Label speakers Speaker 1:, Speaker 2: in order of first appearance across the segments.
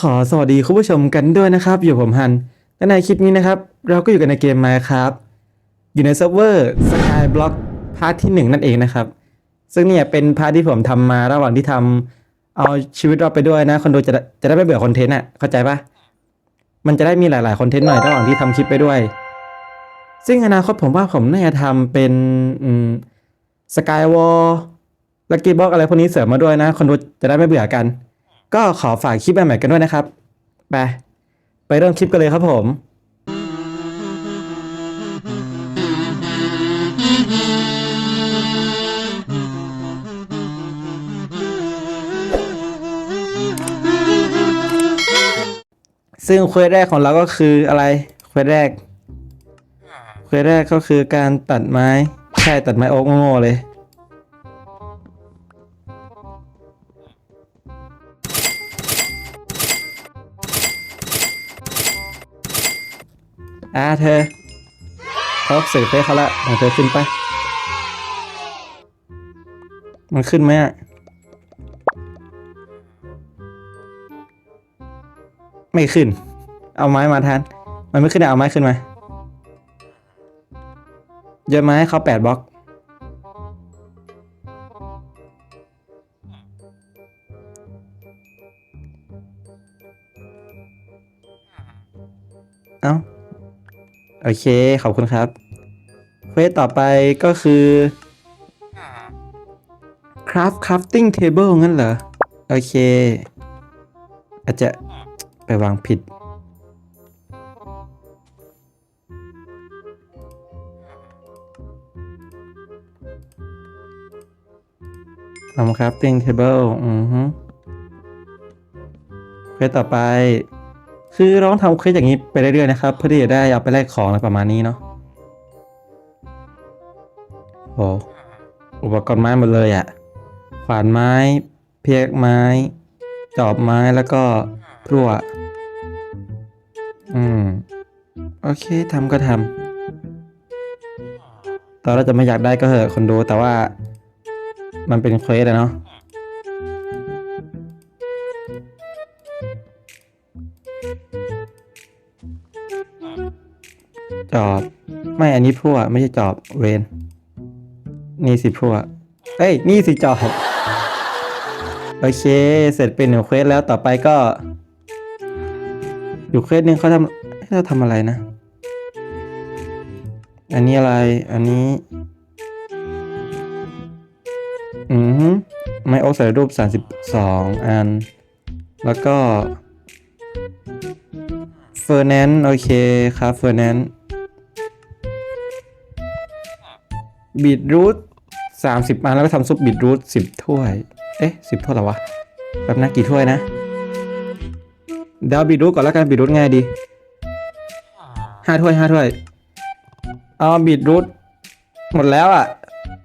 Speaker 1: ขอสวัสดีคุณผู้ชมกันด้วยนะครับ อยู่ผมฮัน และในคลิปนี้นะครับ เราก็อยู่กันในเกม Minecraft อยู่ในเซิร์ฟเวอร์ Skyblock พาร์ทที่หนึ่งนั่นเองนะครับ ซึ่งเนี่ยเป็นพาร์ทที่ผมทำมาระหว่างที่ทำเอาชีวิตเราไปด้วยนะคนดูจะจะได้ไม่เบื่อคอนเทนต์อะเข้าใจปะมันจะได้มีหลายๆคอนเทนต์หน่อยระหว่างที่ทำคลิปไปด้วย ซึ่งอนาคตผมว่าผมน่าจะทำเป็นสกายวอลลักกี้บ็อกอะไรพวกนี้เสริมมาด้วยนะคนดูจะได้ไม่เบื่อกัน ก็ขอฝากคลิปใหม่ๆกันด้วยนะครับ ไป ไปเริ่มคลิปกันเลยครับผมซึ่งเควสแรกของเราก็คืออะไรเควสแรกเควสแรกก็คือการตัดไม้ ใช่ตัดไม้โอ๊กโง่ๆเลย อ่าเธอเขาเสกเฟซเขาละขอเธอขึ้นไป มันขึ้นไหมอะ ไม่ขึ้น เอาไม้มาแทนมันไม่ขึ้นเอาไม้ขึ้นมาเยอะไม้ให้เขาแปดบล็อก โอเค ขอบคุณครับ เควสต่อไปก็คือ craft crafting table งั้นเหรอ โอเค อาจจะไปวางผิด ทำ crafting table อือฮึเควสต่อไป คือเราต้องทำเควสอย่างนี้ไปเรื่อยๆนะครับ เพื่อที่จะได้เอาไปแลกของอะไรประมาณนี้เนาะโอ้อุปกรณ์ไม้หมดเลยอะขวานไม้ เพียกไม้ จอบไม้แล้วก็พลั่วอืม โอเคทำก็ทำตอนเราจะไม่อยากได้ก็เหอะคนดูแต่ว่า มันเป็นเควสอะเนาะ จอบ ไม่อันนี้พั่วไม่ใช่จอบเวนนี่สิพั่วเอ้ย นี่สิจอบ โอเค เสร็จเป็นหนึ่งเควสแล้วต่อไปก็ อยู่เควสหนึ่งเขาทำให้เราทำอะไรนะ อันนี้อะไร อันนี้ อือหือไม้โอ๊กใส่รูปสามสิบสองอัน แล้วก็เฟอร์แนนโอเคครับเฟอร์แนน บีทรูทสามสิบอันแล้วก็ทำซุปบีทรูทสิบถ้วย เอ๊ะสิบถ้วยหรอวะแป๊บนะกี่ถ้วยนะ เดี๋ยวบีทรูทก่อนแล้วกันบีทรูทง่ายดีห้าถ้วยห้าถ้วย เอาบีทรูทหมดแล้วอะ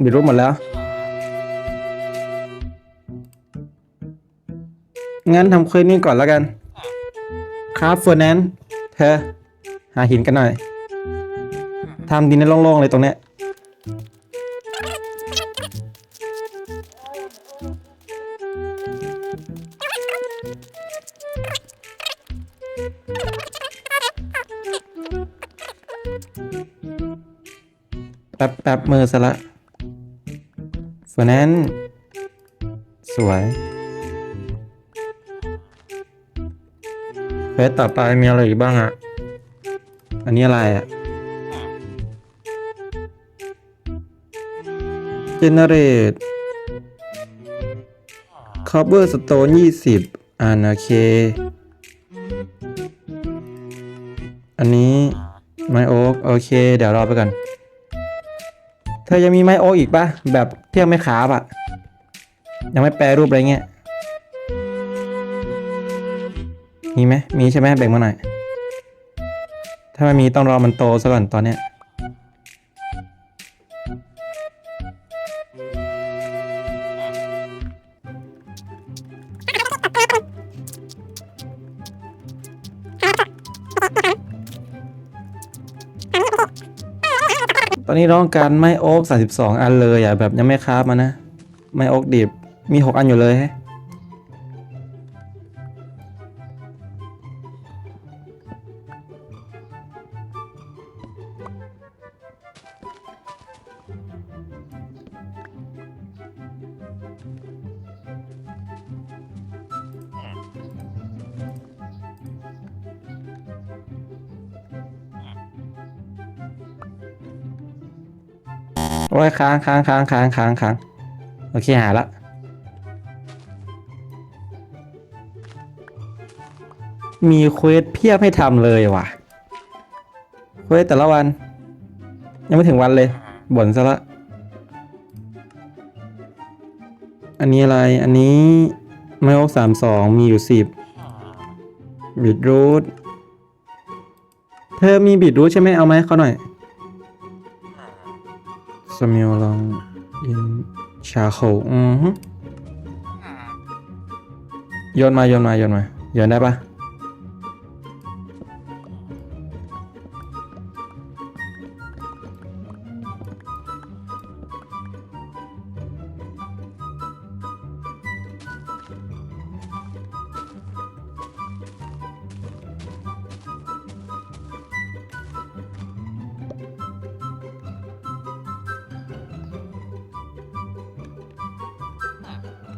Speaker 1: บีทรูทหมดแล้ว งั้นทำเควสนี้ก่อนแล้วกัน ครับเฟอร์แนนเธอ หาหินกันหน่อยทำดินในโล่งๆเลยตรงเนี้ย แป๊บมือซะละฟอร์แนนสวยเฟสต่อไปมีอะไรอีกบ้างอะอันนี้อะไรอะ generate cover stone 20อันโอเค อันนี้ไมโอ๊กโอเค เดี๋ยวรอไปก่อน เธอยังมีไม้โออีกปะแบบเที่ยงไม่ขาบอะยังไม่แปรรูปอะไรเงี้ยมีไหมมีใช่ไหมแบ่งมาหน่อยถ้าไม่มีต้องรอมันโตซะก่อนตอนเนี้ย อนนี้ร้องการไม้โอ๊ก32 อันเลยอะแบบยังไม่คราบมานะ ไม้โอ๊กดิบมี 6 อันอยู่เลยฮะ อ้ยค้างค้างค้างค้างค้างค้างโอเคหาละมีเควสเพียบให้ทำเลยว่ะเควสแต่ละวัน ยังไม่ถึงวันเลย บ่นซะละ อันนี้อะไร อันนี้ไม่โอกสามสองมีอยู่สิบบีทรูทเธอมีบีทรูทใช่ไหมเอาไหมเขาหน่อย สมิลลองอินชาโคอือฮึโยนมาโยนมาโยนมาโยนได้ปะ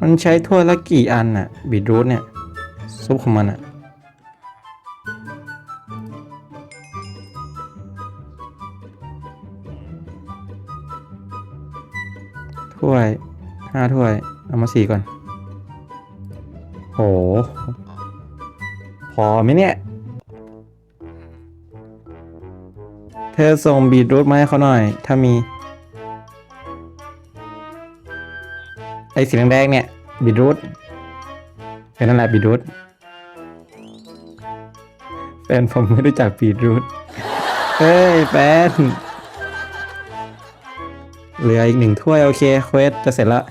Speaker 1: มันใช้ถ้วยละกี่อันน่ะบีทรูทเนี่ยซุปของมันอะถ้วยห้าถ้วย เอามาสี่ก่อน โห พอไหมเนี่ย เธอส่งบีทรูทมาให้เขาหน่อย ถ้ามี ไอ้สีแดงๆเนี่ยบีทรูทแค่นั้นแหละบีทรูทแฟนผมไม่รู้จักบีทรูทเฮ้ยแฟนเหลืออีกหนึ่งถ้วยโอเคเควสจะเสร็จแล้ว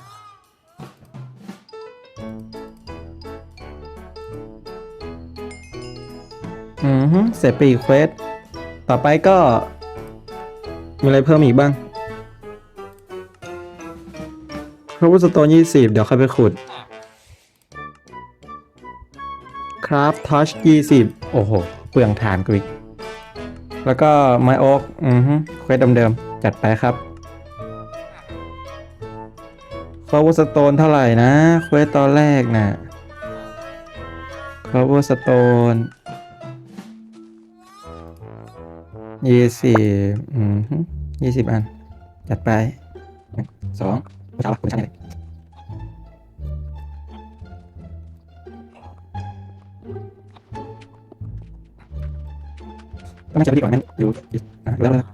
Speaker 1: อือเสร็จไปอีกเควสต่อไปก็ มีอะไรเพิ่มอีกบ้าง ครบสโตนยี่สิบเดี๋ยวค่อยไปขุด คราฟทัชยี่สิบโอ้โห เปลืองฐานกริกแล้วก็ไม้โอ๊กอือฮึเควสเดิมๆ จัดไปครับครบสโตนเท่าไหร่นะ เควสตอนแรกนะ่ะครบสโตนยี่สิบอืมยี่สิบอัน จัดไปสอง คุณเช้าคุณเช้าเนี่ยต้องไม่ใช่ดีกว่านั้นอยู่อยู่อะแล้วแล้ว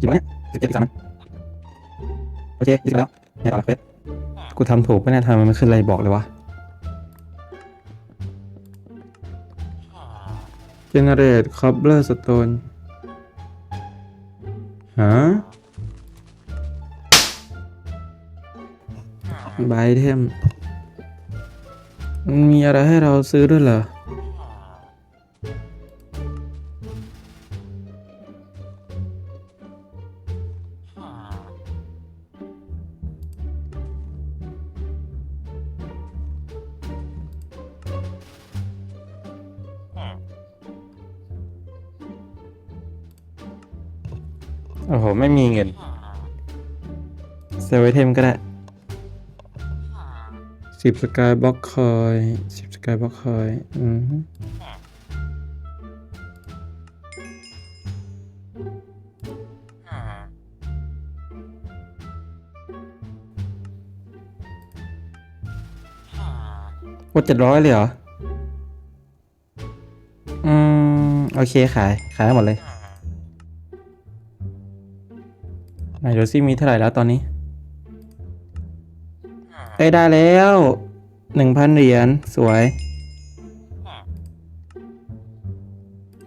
Speaker 1: กี่วันเนี่ยสิบเจ็ดสิบสามโอเคยี่สิบแล้วเนี่ยต่อละเฟสกูทำถูกปะเนี่ยทำมันไม่ขึ้นอะไรบอกเลยวะ generate cobbler stone ฮะ บายเทมมันมีอะไรให้เราซื้อด้วยเหรอ โอ้โห ไม่มีเงินเซลไอเทมก็ได้ สิบสกายบล็อกคอยสิบสกายบล็อกคอยอืมฮึโอ้เจ็ดร้อยเลยเหรอ อืม โอเคขาย ขายหมดเลย ไหนดูซิมีเท่าไหร่แล้วตอนนี้ อ้ยได้แล้วหนึ่งพันเหรียญสวย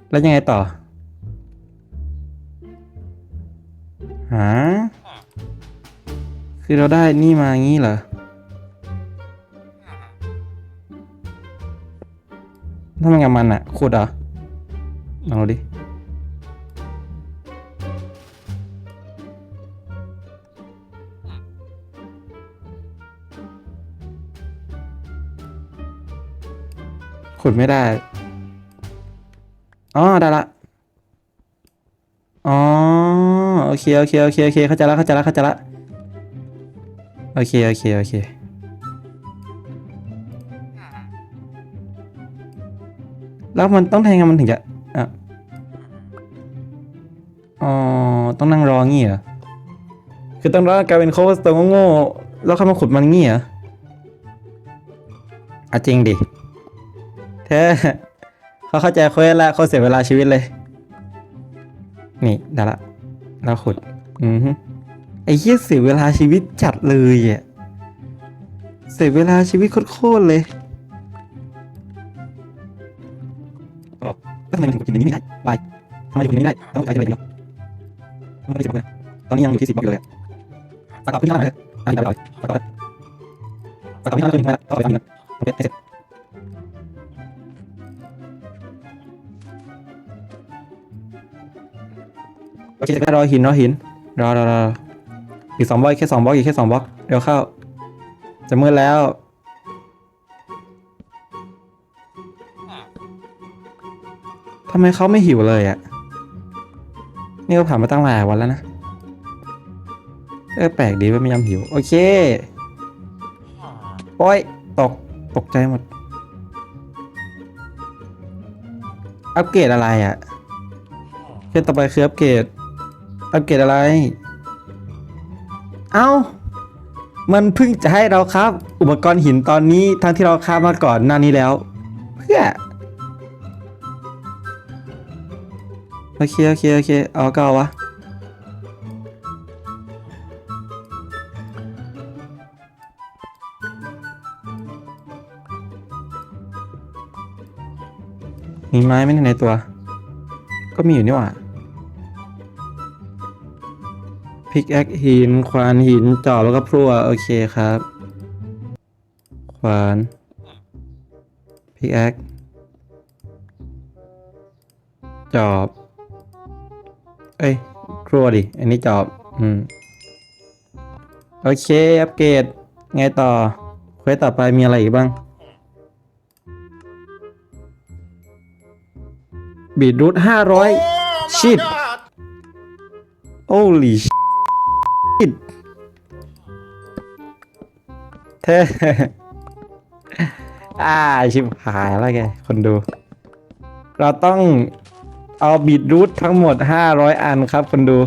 Speaker 1: แล้วยังไงต่อหาคือเราได้นี่มางี้เหรอทำไมกับมันอะขุดเหรอลองดูดิ ขุดไม่ได้ อ๋อ ได้ละ อ๋อ โอเค โอเค โอเค โอเค เข้าใจละเข้าใจละเข้าใจละ โอเค โอเค โอเค แล้วมันต้องทำยังไงมันถึงจะอะอ๋อ ต้องนั่งรองี้เหรอ คือต้องรอกลายเป็นโค้ชตัวโง่ๆแล้วเข้ามาขุดมันงี้เหรออะจริงดิ เธอเขาเข้าใจเควสแล้วเขาเสียเวลาชีวิตเลย นี่ได้ละเราขุด อือฮึไอ้เหี้ยเสียเวลาชีวิตจัดเลยอะเสียเวลาชีวิตโคตรเลยแล้วทำไมมันกินอย่างนี้ไม่ได้บายทำไมถึงกินอย่างนี้ไม่ได้ต้องการจะไปเดียวต้องไปสิบบล็อกเลยตอนนี้ยังอยู่ที่สิบบล็อกอยู่เลยอะสกอร์ขึ้นหน้าหน่อยเลยอันนี้เดี๋ยวเราสกอร์สกอร์ขึ้นหน้าเลยไม่ได้ต้องไปทำเงินโอเคให้เสร็จ อเครอหินรอหินรอรอรออีกสองบล็อกอีกแค่สองบล็อกอีกแค่สองบล็อกเดี๋ยวเข้า จะมืดแล้วทำไมเขาไม่หิวเลยอะ่ะ นี่ก็ผ่านมาตั้งหลายวันแล้วนะ เออแปลกดีว่าไม่ยอมหิว โอเค โอ้ย ตก ตกใจหมด อัปเกรดอะไรอะ่ะเคสต่อไปคืออัปเกรด อัปเกรดอะไร เอ้า มันเพิ่งจะให้เราครับ อุปกรณ์หินตอนนี้ทั้งที่เราค้ามาก่อนหน้านี้แล้ว เพื่อ โอเค โอเค โอเค เอาก็เอาวะ มีไม้ไหมในตัว ก็มีอยู่นี่หว่า พิกแอคหิน ควานหินจอบแล้วก็พลั่วโอเคครับ ควานพิกแอคจอบ เอ้ยครัวดิ อันนี้จอบ อืม โอเค อัปเกรด ไงต่อ เควสต่อไปมีอะไรอีกบ้าง บีดรูทห้าร้อยชิดโอ้ เธอ อ่าชิบหายแล้วแกคนดู เราต้องเอาบีดรูททั้งหมด 500 อันครับคนดู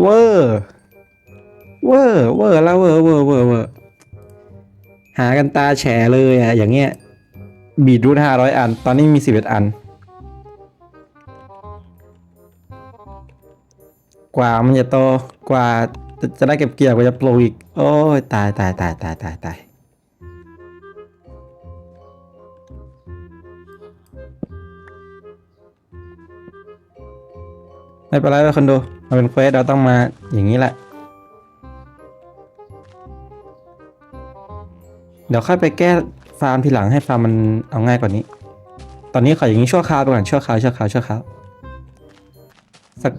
Speaker 1: เวอร์เวอร์เวอร์แล้วเวอร์เวอร์เวอร์เวอร์หากันตาแฉเลยอะอย่างเงี้ย บีดรูท500อัน ตอนนี้มี11อัน กว่ามันจะโตกว่า จะได้เก็บเกี่ยวกว่าจะปลูกอีก โอ้ยตายตายตายตายตายตายไม่เป็นไรเลยคนดูมาเป็นเควสเราต้องมาอย่างนี้แหละ เดี๋ยวค่อยไปแก้ฟาร์มทีหลังให้ฟาร์มมันเอาง่ายกว่านี้ ตอนนี้ขออย่างนี้ชั่วคราวไปก่อนชั่วคราวชั่วคราวชั่วคราวสัก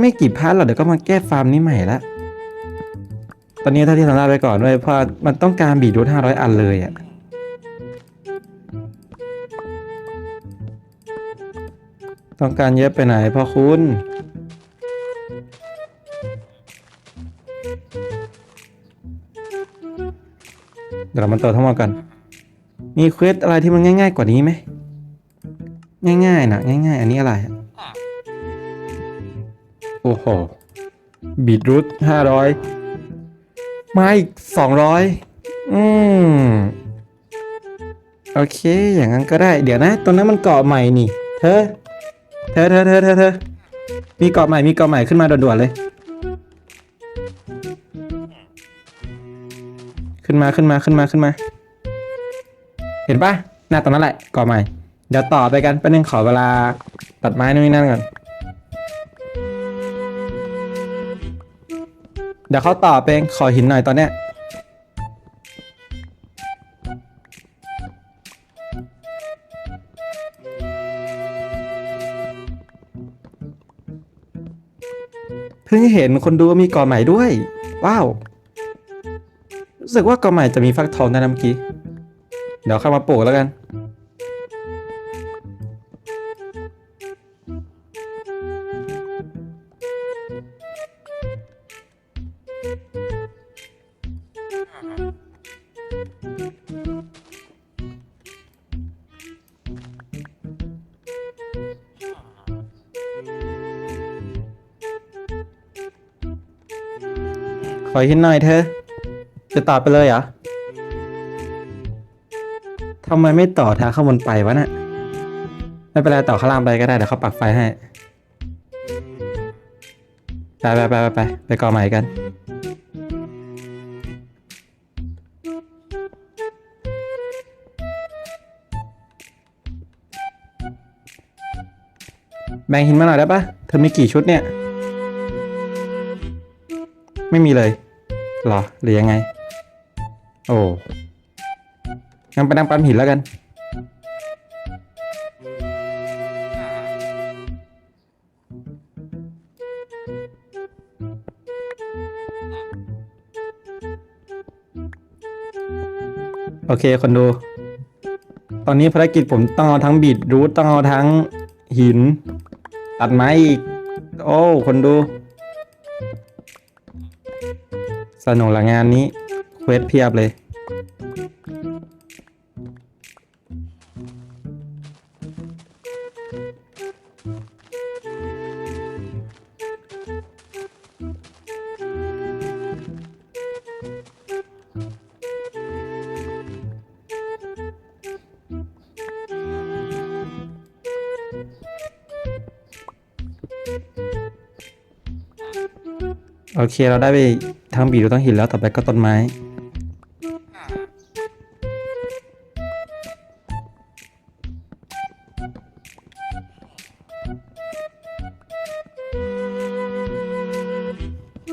Speaker 1: ไม่กี่พาร์ทหรอกเดี๋ยวก็มาแก้ฟาร์มนี้ใหม่ละ ตอนนี้เท่าที่ทำได้ไปก่อนด้วยเพราะมันต้องการบีดรูทห้าร้อยอันเลยอะต้องการเยอะไปไหนพ่อคุณ เดี๋ยวเรามาตัวทั้งหมดกัน มีเควสอะไรที่มันง่าย ๆ กว่านี้ไหม ง่ายๆนะง่าย ๆ อันนี้อะไรอะ โอ้โห บีดรูทห้าร้อยมาอีกสองร้อยอืม โอเค อย่างนั้นก็ได้ เดี๋ยวนะ ตรงนั้นมันเกาะใหม่นี่ เธอ เธอเธอเธอเธอเธอ มีเกาะใหม่ มีเกาะใหม่ขึ้นมาด่วนๆเลย ขึ้นมา ขึ้นมา ขึ้นมา ขึ้นมา เห็นปะหน้าตรงนั้นแหละ เกาะใหม่ เดี๋ยวต่อไปกันแป๊บนึงขอเวลาตัดไม้นู่นนี่นั่นก่อน เดี๋ยวเขาต่อไปเองขอหินหน่อยตอนเนี้ยเพิ่งเห็นคนดูมีกาะใหม่ด้วย ว้าว รู้สึกว่ากาะใหม่จะมีฟักทองนะเมื่อกี้ เดี๋ยวเข้ามาปลูกแล้วกัน ขอหินหน่อยเธอ จะต่อไปเลยเหรอทำไมไม่ต่อทางข้างบนไปวะน่ะไม่เป็นไรต่อข้างล่างไปก็ได้เดี๋ยวเขาปักไฟให้ไปไปไปไปไปไปก่อใหม่กัน แบ่งหินมาหน่อยได้ปะเธอมีกี่ชุดเนี่ย ไม่มีเลยหรอหรือยังไง โอ้งั้นไปนั่งปั๊มหินแล้วกัน โอเคคนดู ตอนนี้ภารกิจผมต้องเอาทั้งบีดรูทต้องเอาทั้งหิน ตัดไม้อีก โอ้ คนดู สนุกละงานนี้เควสเพียบเลย โอเคเราได้ไป ทางบีดูต้องหินแล้วต่อไปก็ต้นไม้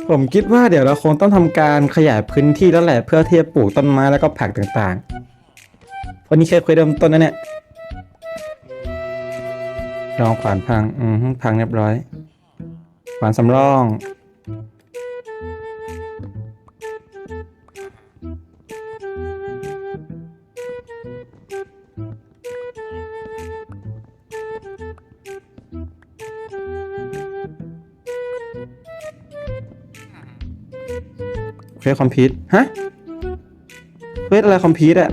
Speaker 1: ผมคิดว่าเดี๋ยวเราคงต้องทำการขยายพื้นที่แล้วแหละเพื่อที่จะปลูกต้นไม้แล้วก็ผักต่างๆเพราะนี่แค่คุยเริ่มต้นนะเนี่ยลองขวานพัง อืมพังเรียบร้อยขวานสำรอง สคอมพิวต์ฮะเควสอะไรคอมพิวต์อะ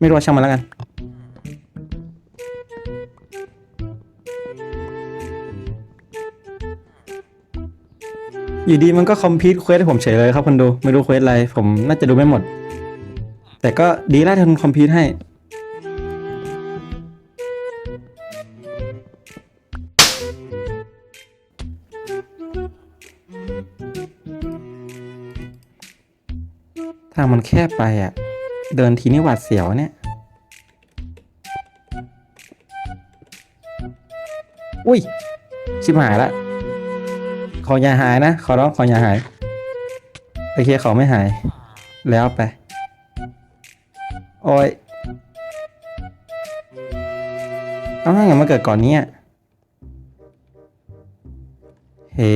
Speaker 1: ไม่รู้ช่างมันแล้วกัน อยู่ดีมันก็คอมพิวต์เควสให้ผมเฉยเลยครับคนดู ไม่รู้เควสอะไร ผมน่าจะดูไม่หมด แต่ก็ดีแล้วที่ทำคอมพิวต์ให้ ทางมันแคบไปอะ เดินทีนี่หวาดเสียวเนี่ย อุ้ย ชิบหายละ ขออย่าหายนะ ขอร้องขออย่าหาย โอเคขอไม่หาย แล้วไป โอ้ยเอาไงมาเกิดก่อนเนี้ยเฮ้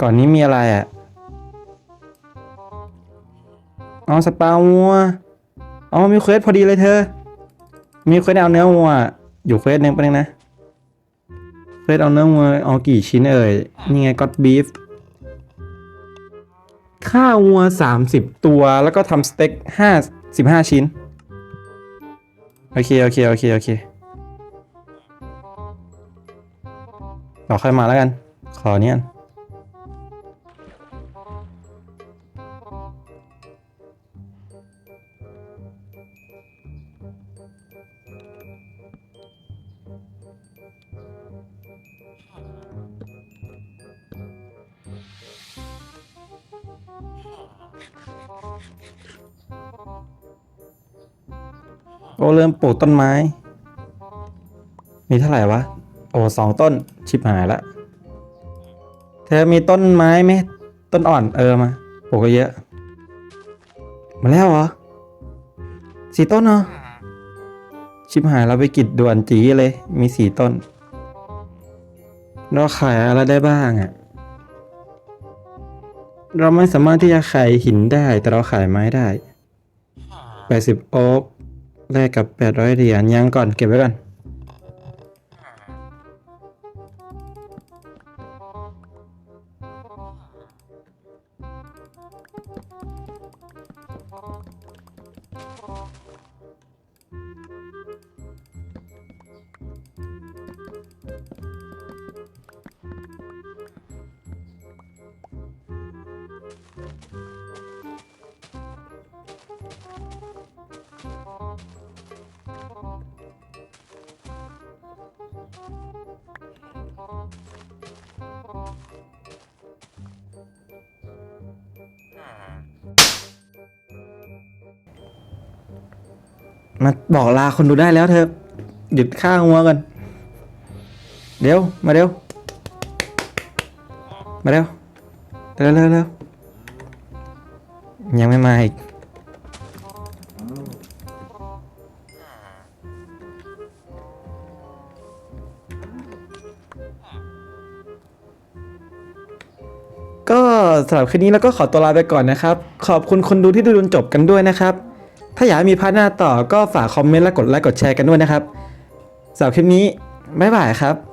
Speaker 1: ก่อนนี้มีอะไรอะ อ๋อสปาวัวอ๋อมีเควสพอดีเลยเธอ มีเควสเอาเนื้อวัว อยู่เควสหนึ่งไปบนึงนะ เควสเอาเนื้อวัวเอากี่ชิ้นเอ่ย นี่ไงก็อดบีฟข้าววัวสามสิบตัวแล้วก็ทำสเต็กห้าสิบห้าชิ้น โอเค โอเค โอเค โอเคต่อค่อยมาแล้วกัน ขอเนี้ย โอ้เริ่มปลูกต้นไม้ มีเท่าไหร่วะ โอ้สองต้น ชิบหายละ เธอมีต้นไม้ไหม ต้นอ่อนเออมาปลูกเยอะ มาแล้วเหรอสี่ต้นเหรอชิบหายเราไปกิดด่วนจีเลย มีสี่ต้น เราขายอะไรได้บ้างอะ่ะ เราไม่สามารถที่จะขายหินได้ แต่เราขายไม้ได้แปดสิบโอ๊ก แลกกับแปดร้อยเหรียญยังก่อนเก็บไว้ก่อน มาบอกลาคนดูได้แล้วเธอ หยุดข้างหัวกัน เดี๋ยว มาเร็ว มาเร็ว เร็วเร็วเร็วยังไม่มาอีก ก็สำหรับคลิปนี้เราก็ขอตัวลาไปก่อนนะครับ ขอบคุณคนดูที่ดูจนจบกันด้วยนะครับ ถ้าอยากมีพาร์ทหน้าต่อก็ฝากคอมเมนต์และกดไลค์กดแชร์กันด้วยนะครับสำหรับคลิปนี้บ๊ายบายครับ